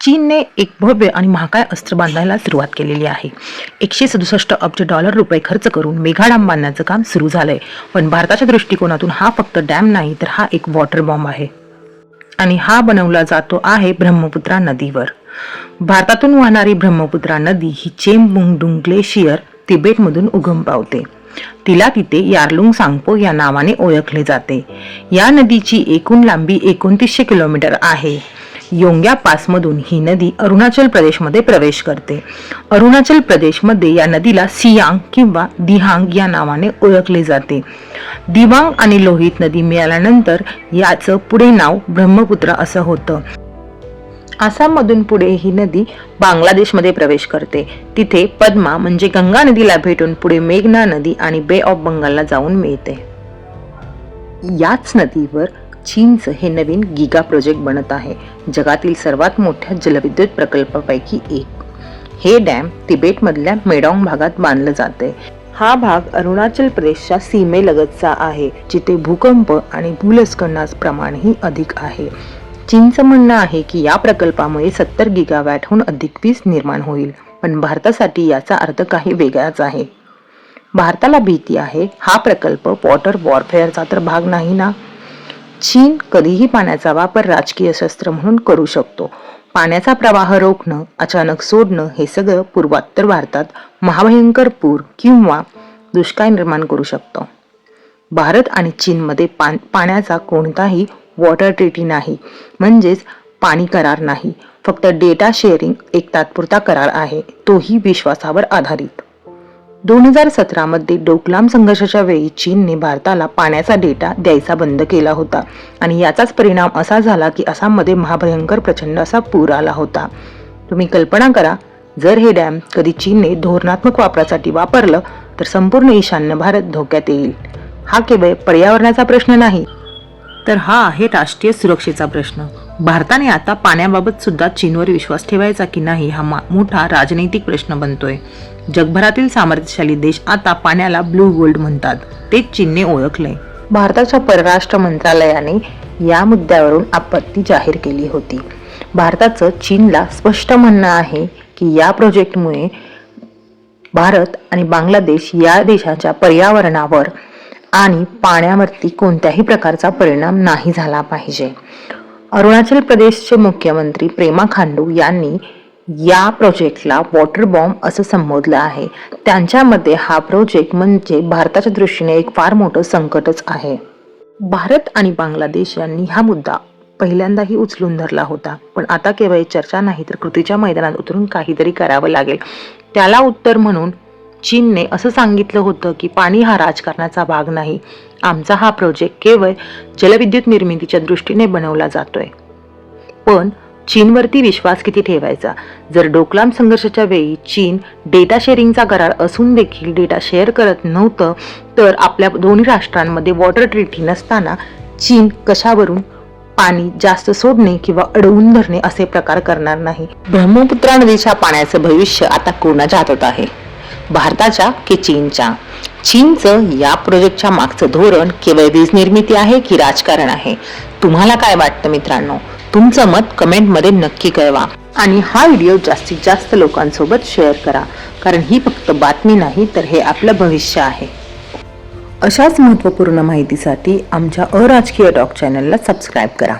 चीनने एक भव्य आणि महाकाय अस्त्र बांधायला सुरुवात केलेली आहे. एकशे सदुसष्ट अब्ज डॉलर रुपये खर्च करून मेघा डॅम बांधण्याचं काम सुरू झालंय. पण भारताच्या दृष्टिकोनातून हा फक्त डॅम नाही तर हा एक वॉटर बॉम्ब आहे. आणि हा बनवला जातो आहे ब्रह्मपुत्रा नदीवर. भारतातून वाहणारी ब्रह्मपुत्रा नदी ही चेमबुंगडुंग ग्लेशियर तिबेटमधून उगम पावते. तिला तिथे यार्लुंग सांगपो या नावाने ओळखले जाते. या नदीची एकूण लांबी एकोणतीसशे किलोमीटर आहे. योंग्या पासमधून ही नदी अरुणाचल प्रदेशमध्ये प्रवेश करते. अरुणाचल प्रदेशमध्ये या नदीला सियांग किंवा दिहांग या नावाने ओळखले जाते. दिवांग आणि लोहित नदी मिळाल्यानंतर याचं पुढे नाव ब्रह्मपुत्र असं होतं. आसाममधून पुढे ही नदी बांगलादेशमध्ये प्रवेश करते. तिथे पद्मा म्हणजे गंगा नदीला भेटून पुढे मेघना नदी आणि बे ऑफ बंगालला जाऊन मिळते. याच नदीवर चीनचं हे नवीन गिगा प्रोजेक्ट बनत आहे. जगातील सर्वात मोठ्या जलविद्युत प्रकल्पापैकी एक. हे डॅम तिबेटमधल्या मेडॉंग भागात बांधलं जाते. हा भाग अरुणाचल प्रदेशच्या सीमेलगतचा आहे जिथे भूकंप आणि भूलस्खलनाचं प्रमाणही अधिक आहे. चीनचं म्हणणं आहे की या प्रकल्पामुळे सत्तर गिगावॅटहून अधिक वीज निर्माण होईल पण भारतासाठी याचा अर्थ काही वेगळाच आहे. भारताला भीती आहे हा प्रकल्प वॉटर वॉरफेअरचा तर भाग नाही ना? चीन कधीही पाण्याचा वापर राजकीय शस्त्र म्हणून करू शकतो. पाण्याचा प्रवाह रोखणं अचानक सोडणं हे सगळं पूर्वोत्तर भारतात महाभयंकर पूर किंवा दुष्काळ निर्माण करू शकतो. भारत आणि चीनमध्ये पान पाण्याचा कोणताही वॉटर ट्रीटी नाही. म्हणजेच पाणी करार नाही. फक्त डेटा शेअरिंग एक तात्पुरता करार आहे तोही विश्वासावर आधारित. दोन हजार सतरामध्ये डोकलाम संघर्षाच्या वेळी चीनने भारताला पाण्याचा डेटा द्यायचा बंद केला होता. आणि याचाच परिणाम असा झाला की आसाममध्ये महाभयंकर प्रचंड असा पूर आला होता. तुम्ही कल्पना करा जर हे डॅम कधी चीनने धोरणात्मक वापरासाठी वापरलं तर संपूर्ण ईशान्य भारत धोक्यात येईल. हा केवळ पर्यावरणाचा प्रश्न नाही तर हा आहे राष्ट्रीय सुरक्षेचा प्रश्न. भारताने आता पाण्याबाबत सुद्धा चीनवर विश्वास ठेवायचा की नाही हा मोठा राजनैतिक प्रश्न बनतोय. जगभरातील सामर्थ्यशाली देश आता पाण्याला ब्लू गोल्ड म्हणतात. ते चीनने ओळखले भारताच्या परराष्ट्र मंत्रालयाने या मुद्द्यावरून आपत्ती जाहीर केली होती. भारताचं चीनला स्पष्ट म्हणणं आहे की या प्रोजेक्टमुळे भारत आणि बांगलादेश या देशाच्या पर्यावरणावर आणि पाण्यावरती कोणत्याही प्रकारचा परिणाम नाही झाला पाहिजे. अरुणाचल प्रदेशचे मुख्यमंत्री प्रेमा खांडू यांनी या प्रोजेक्टला वॉटर बॉम्ब असं संबोधलं आहे. त्यांच्यामध्ये हा प्रोजेक्ट म्हणजे भारताच्या दृष्टीने एक फार मोठं संकटच आहे. भारत आणि बांगलादेश यांनी हा मुद्दा पहिल्यांदाही उचलून धरला होता. पण आता केवळ चर्चा नाही तर कृतीच्या मैदानात उतरून काहीतरी करावं लागेल. त्याला उत्तर म्हणून चीनने असं सांगितलं होतं की पाणी हा राजकारणाचा भाग नाही. आमचा हा प्रोजेक्ट केवळ जलविद्युत निर्मितीच्या दृष्टीने बनवला जातोय. पण चीनवरती विश्वास किती ठेवायचा? जर डोकलाम संघर्षाच्या वेळी चीन डेटा शेअरिंगचा करार असून देखील डेटा शेअर करत नव्हतं तर आपल्या दोन्ही राष्ट्रांमध्ये वॉटर ट्रीटी नसताना चीन कशावरून पाणी जास्त सोडणे किंवा अडवून धरणे असे प्रकार करणार नाही? ब्रह्मपुत्रा नदीच्या पाण्याचं भविष्य आता कोणाच्या हातात आहे? भारताच्या की चीनच्या? चीनचं या प्रोजेक्टच्या मागचं धोरण केवळ वीज निर्मिती आहे की राजकारण आहे? तुम्हाला काय वाटतं मित्रांनो? तुमचं मत कमेंटमध्ये नक्की कळवा. आणि हा व्हिडिओ जास्तीत जास्त लोकांसोबत शेअर करा. कारण ही फक्त बातमी नाही तर हे आपलं भविष्य आहे. अशाच महत्त्वपूर्ण माहितीसाठी आमच्या अराजकीय टॉक चॅनलला सबस्क्राईब करा.